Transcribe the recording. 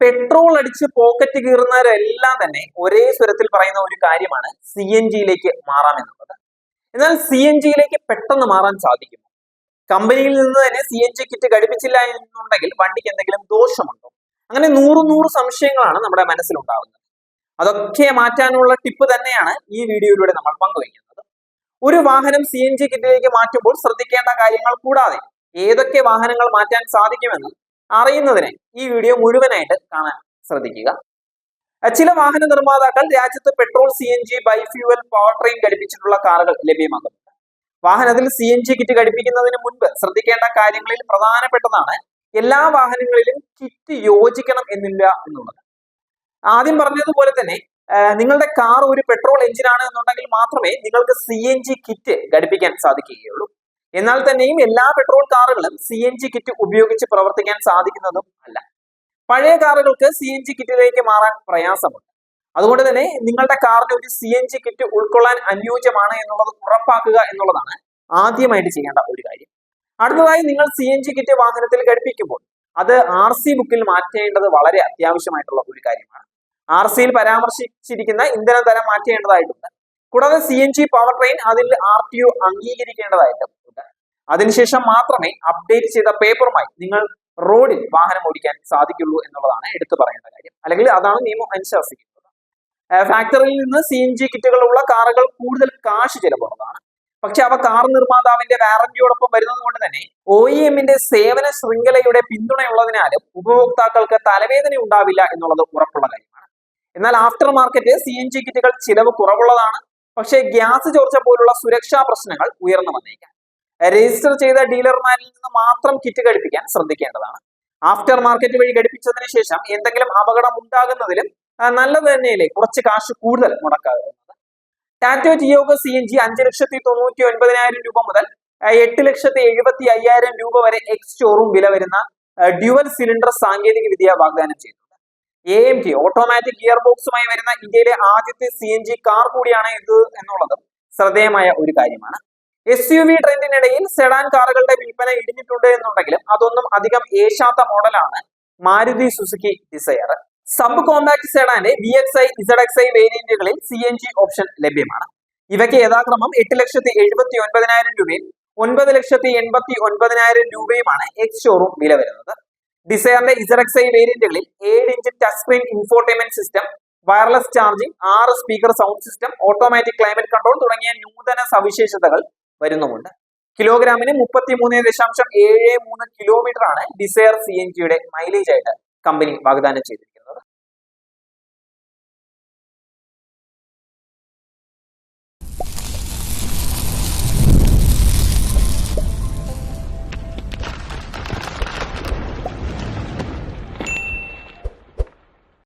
Petrol അടിച്ച് pocket കീറുന്നവരെല്ലാം തന്നെ ഒരേ സ്വരത്തിൽ പറയുന്ന ഒരു കാര്യമാണ് സി എൻ ജിയിലേക്ക് മാറാം എന്നുള്ളത്. എന്നാൽ സി എൻ ജിയിലേക്ക് പെട്ടെന്ന് മാറാൻ സാധിക്കും കമ്പനിയിൽ നിന്ന് തന്നെ സി എൻ ജി കിറ്റ് ഘടിപ്പിച്ചില്ല എന്നുണ്ടെങ്കിൽ വണ്ടിക്ക് എന്തെങ്കിലും ദോഷമുണ്ടോ? അങ്ങനെ നൂറ് നൂറ് സംശയങ്ങളാണ് നമ്മുടെ മനസ്സിലുണ്ടാവുന്നത്. അതൊക്കെ മാറ്റാനുള്ള ടിപ്പ് തന്നെയാണ് ഈ വീഡിയോയിലൂടെ നമ്മൾ പങ്കുവയ്ക്കുന്നത്. ഒരു വാഹനം സി എൻ ജി കിറ്റിലേക്ക് മാറ്റുമ്പോൾ ശ്രദ്ധിക്കേണ്ട കാര്യങ്ങൾ കൂടാതെ ഏതൊക്കെ വാഹനങ്ങൾ മാറ്റാൻ സാധിക്കുമെന്ന് അറിയുന്നതിന് ഈ വീഡിയോ മുഴുവനായിട്ട് കാണാൻ ശ്രദ്ധിക്കുക. ചില വാഹന നിർമ്മാതാക്കൾ രാജ്യത്ത് petrol C N G bifuel power train ഘടിപ്പിച്ചിട്ടുള്ള കാറുകൾ ലഭ്യമാക്കുന്നുണ്ട് വാഹനത്തിൽ സി എൻ ജി കിറ്റ് ഘടിപ്പിക്കുന്നതിന് മുൻപ് ശ്രദ്ധിക്കേണ്ട കാര്യങ്ങളിൽ പ്രധാനപ്പെട്ടതാണ് എല്ലാ വാഹനങ്ങളിലും കിറ്റ് യോജിക്കണം എന്നില്ല എന്നുള്ളത്. ആദ്യം പറഞ്ഞതുപോലെ തന്നെ നിങ്ങളുടെ കാർ ഒരു പെട്രോൾ എഞ്ചിനാണ് എന്നുണ്ടെങ്കിൽ മാത്രമേ നിങ്ങൾക്ക് സി എൻ ജി കിറ്റ് ഘടിപ്പിക്കാൻ സാധിക്കുകയുള്ളൂ. എന്നാൽ തന്നെയും എല്ലാ പെട്രോൾ കാറുകളും സി എൻ ജി കിറ്റ് ഉപയോഗിച്ച് പ്രവർത്തിക്കാൻ സാധിക്കുന്നതും അല്ല. പഴയ കാറുകൾക്ക് സി എൻ ജി കിറ്റിലേക്ക് മാറാൻ പ്രയാസമുണ്ട്. അതുകൊണ്ട് തന്നെ നിങ്ങളുടെ കാറിന് ഒരു സി എൻ ജി കിറ്റ് ഉൾക്കൊള്ളാൻ അനുയോജ്യമാണ് എന്നുള്ളത് ഉറപ്പാക്കുക എന്നുള്ളതാണ് ആദ്യമായിട്ട് ചെയ്യേണ്ട ഒരു കാര്യം. അടുത്തതായി നിങ്ങൾ സി എൻ ജി കിറ്റ് വാഹനത്തിൽ ഘടിപ്പിക്കുമ്പോൾ അത് ആർ സി ബുക്കിൽ മാറ്റേണ്ടത് വളരെ അത്യാവശ്യമായിട്ടുള്ള ഒരു കാര്യമാണ്. ആർ സിയിൽ പരാമർശിച്ചിരിക്കുന്ന ഇന്ധനം തരം മാറ്റേണ്ടതായിട്ടുണ്ട്. കൂടാതെ C N G power train അതിൽ ആർ ടി ഒ അംഗീകരിക്കേണ്ടതായിട്ടും ഉണ്ട്. അതിനുശേഷം മാത്രമേ അപ്ഡേറ്റ് ചെയ്ത പേപ്പറുമായി നിങ്ങൾ റോഡിൽ വാഹനം ഓടിക്കാൻ സാധിക്കുള്ളൂ എന്നുള്ളതാണ് എടുത്തു പറയേണ്ട കാര്യം. അല്ലെങ്കിൽ അതാണ് നിയമം അനുശാസിക്കുന്നത്. ഫാക്ടറിയിൽ നിന്ന് സി എൻ ജി കിറ്റുകളുള്ള കാറുകൾ കൂടുതൽ കാശ് ചെലവുള്ളതാണ് പക്ഷെ അവ കാർ നിർമ്മാതാവിന്റെ വാറന്റിയോടൊപ്പം വരുന്നത് കൊണ്ട് തന്നെ ഒ ഇ എമ്മിന്റെ സേവന ശൃംഖലയുടെ പിന്തുണയുള്ളതിനാലും ഉപഭോക്താക്കൾക്ക് തലവേദന ഉണ്ടാവില്ല എന്നുള്ളത് ഉറപ്പുള്ള കാര്യമാണ്. എന്നാൽ after market C N G കിറ്റുകൾ ചിലവ് കുറവുള്ളതാണ്. പക്ഷേ ഗ്യാസ് ചോർച്ച പോലുള്ള സുരക്ഷാ പ്രശ്നങ്ങൾ ഉയർന്നു വന്നേക്കാം. രജിസ്റ്റർ ചെയ്ത ഡീലർമാരിൽ നിന്ന് മാത്രം കിറ്റ് ഘടിപ്പിക്കാൻ ശ്രദ്ധിക്കേണ്ടതാണ്. ആഫ്റ്റർ മാർക്കറ്റ് വഴി ഘടിപ്പിച്ചതിന് ശേഷം എന്തെങ്കിലും അപകടം ഉണ്ടാകുന്നതിലും നല്ലത് തന്നെയല്ലേ? കുറച്ച് കാശ് കൂടുതൽ മുടക്കാകുന്നത് Tata Tiago C N G അഞ്ച് ലക്ഷത്തി തൊണ്ണൂറ്റി ഒൻപതിനായിരം രൂപ മുതൽ എട്ട് ലക്ഷത്തി എഴുപത്തി അയ്യായിരം രൂപ വരെ എക്സ് ഷോറൂം വില വരുന്ന ഡ്യുവൽ സിലിണ്ടർ സാങ്കേതിക വിദ്യ വാഗ്ദാനം ചെയ്തിട്ടുണ്ട് A M T automatic gear ബോക്സുമായി വരുന്ന ഇന്ത്യയിലെ ആദ്യത്തെ സി എൻ ജി കാർ കൂടിയാണ് ഇത് എന്നുള്ളത് ശ്രദ്ധേയമായ ഒരു കാര്യമാണ്. എസ് യു വി ട്രെൻഡിനിടയിൽ സെഡാൻ കാറുകളുടെ വിൽപ്പന ഇടിഞ്ഞിട്ടുണ്ട് എന്നുണ്ടെങ്കിലും അതൊന്നും അധികം ഏശാത്ത മോഡലാണ് Maruti Suzuki Dzire. Sub compact സെഡാന്റെ V X I Z X I വേരിയന്റുകളിൽ C N G option ലഭ്യമാണ്. ഇവയ്ക്ക് യഥാക്രമം എട്ട് ലക്ഷത്തി എഴുപത്തി ഒൻപതിനായിരം രൂപയും ഒൻപത് ലക്ഷത്തി എൺപത്തി ഒൻപതിനായിരം രൂപയുമാണ് എക്സ് ഷോറൂം വില വരുന്നത്. ഡിസയറിന്റെ ഇസഡ് എക്സ് ഐ വേരിയന്റുകളിൽ ഏഴ് inch touch screen infotainment system wireless charging ആറ് speaker sound system automatic climate control തുടങ്ങിയ നൂതന സവിശേഷതകൾ വരുന്നുമുണ്ട്. കിലോഗ്രാമിന് മുപ്പത്തി മൂന്ന് ദശാംശം ഏഴ് മൂന്ന് കിലോമീറ്റർ ആണ് ഡിസയർ സി എൻ ജിയുടെ മൈലേജ് ആയിട്ട് കമ്പനി വാഗ്ദാനം ചെയ്തിരിക്കുന്നത്.